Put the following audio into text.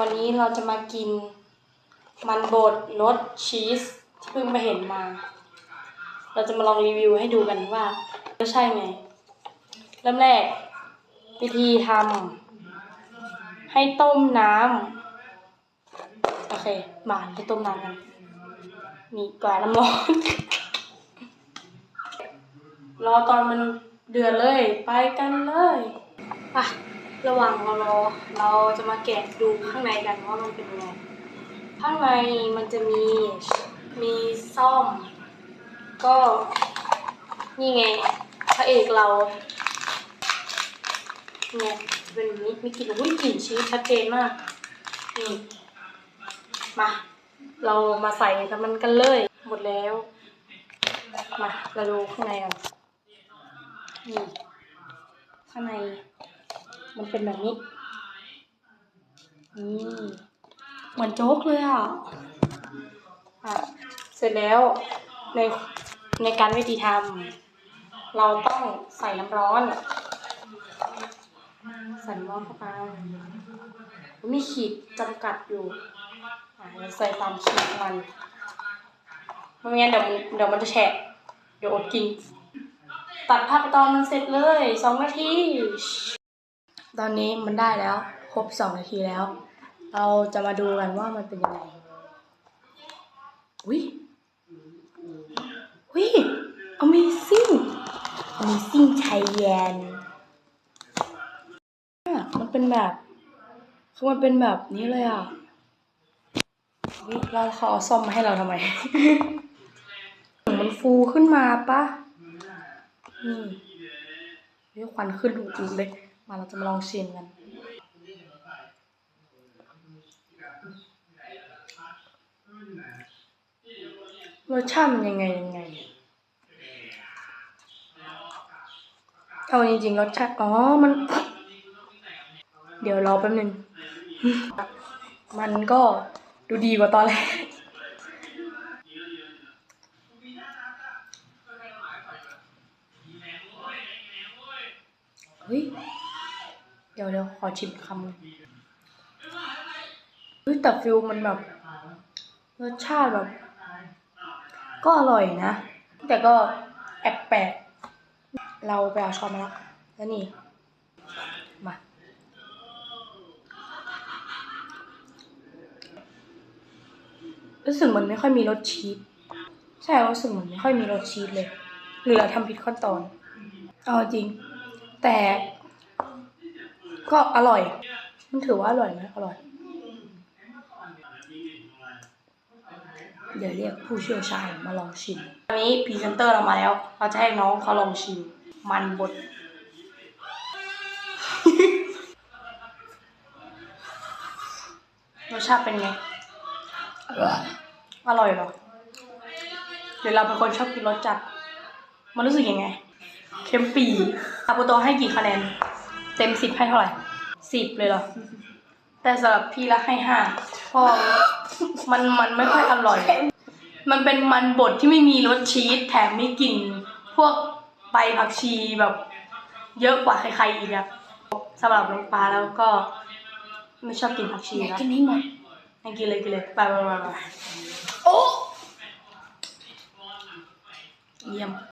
วันนี้เราจะมากิน มันบดรสชีสที่เพิ่งไปเห็นมา เราจะมาลองรีวิวให้ดูกันว่าจะใช่ไง เริ่มแรก วิธีทำให้ต้มน้ำโอเคหมาไปต้มน้ำกันนี่ก่อนน้ำร้อน รอตอนมันเดือดเลย ไปกันเลย อะ ระหว่างเรารอเราจะมาแกะดูข้างในกันว่ามันเป็นยังไง ข้างในมันจะมีมีซ่อม ก็นี่ไงพระเอกเราเนี่ยเป็นนี้มีกลิ่นอุ้ยกลิ่นชีสชัดเจนมากนี่มาเรามาใส่กับมันกันเลย หมดแล้ว มาเราดูข้างในกันนี่ข้างใน มันเป็นแบบนี้นี่เหมือนโจ๊กเลยอะอะ เสร็จแล้วในในการวิธีทำเราต้องใส่น้ำร้อน ใส่น้ำร้อนเข้าไปมีขีดจำกัดอยู่อะเราใส่ตามขีดมันไม่งั้นเดี๋ยวมันเดี๋ยวมันจะแฉะเดี๋ยวอดกิน ตัดภาพไปตอนมันเสร็จเลยสองนาที ตอนนี้มันได้แล้ว ครบสองนาทีแล้ว เราจะมาดูกันว่ามันเป็นยังไงอุ้ยอุ้ย amazing amazing ชัยแยนอะมันเป็นแบบคือมันเป็นแบบนี้เลยอะวิเราเขาเอาซ่อมมาให้เราทำไม มันฟูขึ้นมาปะนี่เรียกควันขึ้นอูๆเลย มาเราจะมาลองชิมกันรสชาติมันยังไงยังไงเอาจริงๆรสชาติอ๋อมัน เดี๋ยวรอแป๊บนึง มันก็ดูดีกว่าตอนแรกเฮ้ย เดี๋ยวเดี๋ยวขอชิมคำเฮ้ยแต่ฟิลมันแบบรสชาติแบบ ก็อร่อยนะ แต่ก็แอบแปลกเราไปเอาช้อนมาแล้วแล้วนี่ มา รู้สึกมันไม่ค่อยมีรสชีสใช่รู้สึกเหมือนไม่ค่อยมีรสชีสเลย หรือเราทำผิดขั้นตอน เอาจริง แต่ ก็อร่อย มันถือว่าอร่อยไหมอร่อย เดี๋ยวเรียกผู้เชี่ยวชาญมาลองชิมวันนี้พรีเซนเตอร์เรามาแล้ว เราจะให้น้องเขาลองชิม มันบด รสชาติเป็นไงอร่อยอร่อยเหรอหรือเราเป็นคนชอบกินรสจัด มันรู้สึกยังไง เค็มปีอาโปโตให้กี่คะแนน เต็มสิบให้เท่าไหร่สิบเลยเหรอ แต่สำหรับพี่ละให้ห้าเพราะมันมันไม่ค่อยอร่อย มันเป็นมันบดที่ไม่มีรสชีสแถมมีกลิ่นพวกใบผักชีแบบ เยอะกว่าใครๆอีกอะสำหรับน้องปลาแล้วก็ ไม่ชอบกินผักชีอยากนะกินให้หมดให้กินเลยกินเลยไปไปไปไปโอ้ เยี่ยม